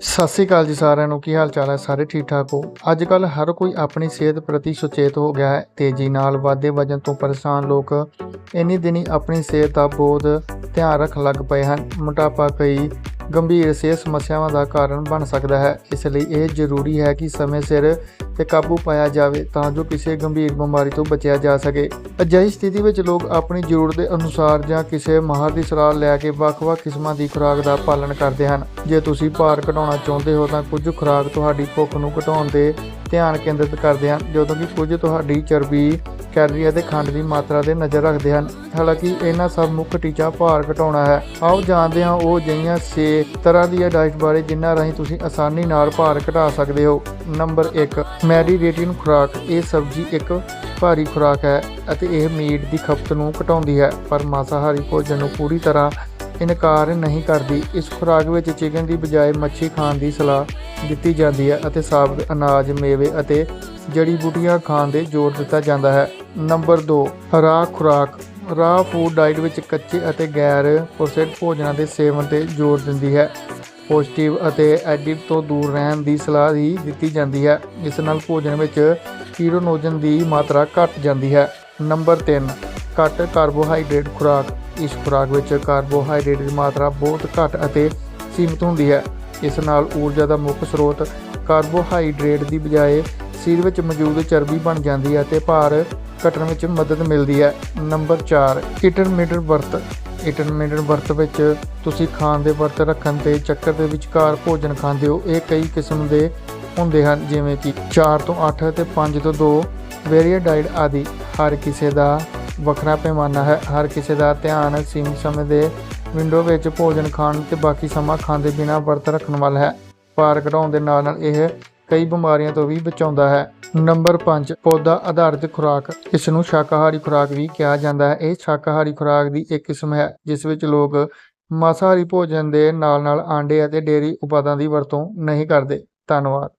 ਸਤਿ ਸ੍ਰੀ ਅਕਾਲ ਜੀ ਸਾਰਿਆਂ ਨੂੰ, ਕੀ ਹਾਲ ਚਾਲ ਹੈ? ਸਾਰੇ ਠੀਕ ਠਾਕ ਹੋ? ਅੱਜ ਕੱਲ ਹਰ ਕੋਈ ਆਪਣੀ ਸਿਹਤ ਪ੍ਰਤੀ ਸੁਚੇਤ ਹੋ ਗਿਆ ਹੈ। ਤੇਜ਼ੀ ਨਾਲ ਵਾਧੇ ਵਜਨ ਤੋਂ ਪਰੇਸ਼ਾਨ ਲੋਕ ਇੰਨੀ ਦਿਨੀ ਆਪਣੀ ਸਿਹਤ ਦਾ ਬਹੁਤ ਧਿਆਨ ਰੱਖਣ ਲੱਗ ਪਏ ਹਨ। ਮੋਟਾਪਾ ਕਈ ਗੰਭੀਰ ਸਿਹਤ ਸਮੱਸਿਆਵਾਂ ਦਾ ਕਾਰਨ ਬਣ ਸਕਦਾ ਹੈ। ਇਸ ਲਈ ਇਹ ਜ਼ਰੂਰੀ ਹੈ ਕਿ ਸਮੇਂ ਸਿਰ ਤੇ ਕਾਬੂ ਪਾਇਆ ਜਾਵੇ ਤਾਂ ਜੋ ਕਿਸੇ ਗੰਭੀਰ ਬਿਮਾਰੀ ਤੋਂ ਬਚਿਆ ਜਾ ਸਕੇ। ਅਜਿਹੀ ਸਥਿਤੀ ਵਿੱਚ ਲੋਕ ਆਪਣੀ ਜ਼ਰੂਰਤ ਦੇ ਅਨੁਸਾਰ ਜਾਂ ਕਿਸੇ ਮਾਹਰ ਦੀ ਸਲਾਹ ਲੈ ਕੇ ਵੱਖ-ਵੱਖ ਕਿਸਮਾਂ ਦੀ ਖੁਰਾਕ ਦਾ ਪਾਲਣ ਕਰਦੇ ਹਨ। ਜੇ ਤੁਸੀਂ ਭਾਰ ਘਟਾਉਣਾ ਚਾਹੁੰਦੇ ਹੋ ਤਾਂ ਕੁਝ ਖੁਰਾਕ ਤੁਹਾਡੀ ਭੁੱਖ ਨੂੰ ਘਟਾਉਣ ਤੇ ਧਿਆਨ ਕੇਂਦਰਿਤ ਕਰਦੇ ਹਨ। ਜਦੋਂ ਕਿ ਕੁਝ ਤੁਹਾਡੀ ਚਰਬੀ ਕੈਲਰੀ ਅਤੇ ਖੰਡ ਦੀ ਮਾਤਰਾ ਤੇ ਨਜ਼ਰ ਰੱਖਦੇ ਹਨ। ਹਾਲਾਂਕਿ ਇਹਨਾਂ ਸਭ ਮੁੱਖ ਟੀਚਾ ਭਾਰ ਘਟਾਉਣਾ ਹੈ। ਆਓ ਜਾਣਦੇ ਹਾਂ ਉਹ ਜਿਹੀਆਂ 6 ਤਰ੍ਹਾਂ ਦੀਆਂ ਡਾਈਟ ਬਾਰੇ ਜਿਨ੍ਹਾਂ ਰਾਹੀਂ ਤੁਸੀਂ ਆਸਾਨੀ ਨਾਲ ਭਾਰ ਘਟਾ ਸਕਦੇ ਹੋ। ਨੰਬਰ 1 ਮੈਡੀਟੇਟਿਵ ਖੁਰਾਕ। ਇਹ ਸਬਜ਼ੀ ਇੱਕ ਭਾਰੀ ਖੁਰਾਕ ਹੈ ਅਤੇ ਇਹ ਮੀਟ ਦੀ ਖਪਤ ਨੂੰ ਘਟਾਉਂਦੀ ਹੈ, ਪਰ ਮਾਸਾਹਾਰੀ ਭੋਜਨ ਨੂੰ ਪੂਰੀ ਤਰ੍ਹਾਂ ਇਨਕਾਰ ਨਹੀਂ ਕਰਦੀ। ਇਸ ਖੁਰਾਕ ਵਿੱਚ ਚਿਕਨ ਦੀ ਬਜਾਏ ਮੱਛੀ ਖਾਣ ਦੀ ਸਲਾਹ ਦਿੱਤੀ ਜਾਂਦੀ ਹੈ ਅਤੇ ਸਾਬਤ ਅਨਾਜ, ਮੇਵੇ ਅਤੇ ਜੜੀ ਬੂਟੀਆਂ ਖਾਣ ਦੇ ਜ਼ੋਰ ਦਿੱਤਾ ਜਾਂਦਾ ਹੈ। ਨੰਬਰ 2 ਰਾਹ ਖੁਰਾਕ। ਰਾਹ ਫੂਡ ਡਾਈਟ ਵਿੱਚ ਕੱਚੇ ਅਤੇ ਗੈਰ ਪ੍ਰੋਸੈਸਡ ਭੋਜਨਾਂ ਦੇ ਸੇਵਨ ਤੇ ਜ਼ੋਰ ਦਿੰਦੀ ਹੈ। ਪੋਜ਼ਿਟਿਵ ਅਤੇ ਐਡਿਟ ਤੋਂ ਦੂਰ ਰਹਿਣ ਦੀ ਸਲਾਹ ਵੀ ਦਿੱਤੀ ਜਾਂਦੀ ਹੈ ਇਸ ਨਾਲ ਭੋਜਨ ਵਿੱਚ ਕੀਰੋਨੋਜਨ ਦੀ ਮਾਤਰਾ ਘਟ ਜਾਂਦੀ ਹੈ। ਨੰਬਰ 3 ਘੱਟ ਕਾਰਬੋਹਾਈਡਰੇਟ ਖੁਰਾਕ। ਇਸ ਖੁਰਾਕ ਵਿੱਚ ਕਾਰਬੋਹਾਈਡਰੇਟ ਦੀ ਮਾਤਰਾ ਬਹੁਤ ਘੱਟ ਅਤੇ ਸੀਮਿਤ ਹੁੰਦੀ ਹੈ। ਇਸ ਨਾਲ ਊਰਜਾ ਦਾ ਮੁੱਖ ਸਰੋਤ ਕਾਰਬੋਹਾਈਡਰੇਟ ਦੀ ਬਜਾਏ ਸਰੀਰ ਵਿੱਚ ਮੌਜੂਦ ਚਰਬੀ ਬਣ ਜਾਂਦੀ ਹੈ ਅਤੇ ਭਾਰ ਘਟਣ ਵਿੱਚ ਮਦਦ ਮਿਲਦੀ ਹੈ। ਨੰਬਰ 4 ਇੰਟਰਮੀਡੀਏਟ ਵਰਤ। ਇੰਟਰਮੀਡੀਏਟ ਵਰਤ ਵਿੱਚ ਤੁਸੀਂ ਖਾਣ ਦੇ ਵਰਤ ਰੱਖਣ ਤੇ ਚੱਕਰ ਦੇ ਵਿਚਕਾਰ ਭੋਜਨ ਖਾਂਦੇ ਹੋ। ਇਹ ਕਈ ਕਿਸਮ ਦੇ ਹੁੰਦੇ ਹਨ, ਜਿਵੇਂ ਕਿ 4 ਤੋਂ 8 ਅਤੇ 5 ਤੋਂ 2 ਵੇਰੀਅਡ ਡਾਈਟ ਆਦਿ। ਹਰ ਕਿਸੇ ਦਾ ਵੱਖਰਾ ਪੈਮਾਨਾ ਹੈ। ਹਰ ਕਿਸੇ ਦਾ ਧਿਆਨ ਸੀਮਿਤ ਸਮੇਂ ਦੇ ਵਿੰਡੋ ਵਿੱਚ ਭੋਜਨ ਖਾਣ ਤੇ ਬਾਕੀ ਸਮਾਂ ਖਾਂਦੇ ਬਿਨਾਂ ਵਰਤ ਰੱਖਣ ਵੱਲ ਹੈ। ਭਾਰ ਘਟਾਉਣ ਦੇ ਨਾਲ ਨਾਲ ਇਹ ਕਈ ਬਿਮਾਰੀਆਂ ਤੋਂ ਵੀ ਬਚਾਉਂਦਾ ਹੈ। ਨੰਬਰ 5 ਪੌਦਾ ਆਧਾਰਿਤ ਖੁਰਾਕ। ਇਸ ਨੂੰ ਸ਼ਾਕਾਹਾਰੀ ਖੁਰਾਕ ਵੀ ਕਿਹਾ ਜਾਂਦਾ ਹੈ। ਇਹ ਸ਼ਾਕਾਹਾਰੀ ਖੁਰਾਕ ਦੀ ਇੱਕ ਕਿਸਮ ਹੈ, ਜਿਸ ਵਿੱਚ ਲੋਕ ਮਾਸਾਹਾਰੀ ਭੋਜਨ ਦੇ ਨਾਲ ਨਾਲ ਆਂਡੇ ਅਤੇ ਡੇਅਰੀ ਉਤਪਾਦਾਂ ਦੀ ਵਰਤੋਂ ਨਹੀਂ ਕਰਦੇ। ਧੰਨਵਾਦ।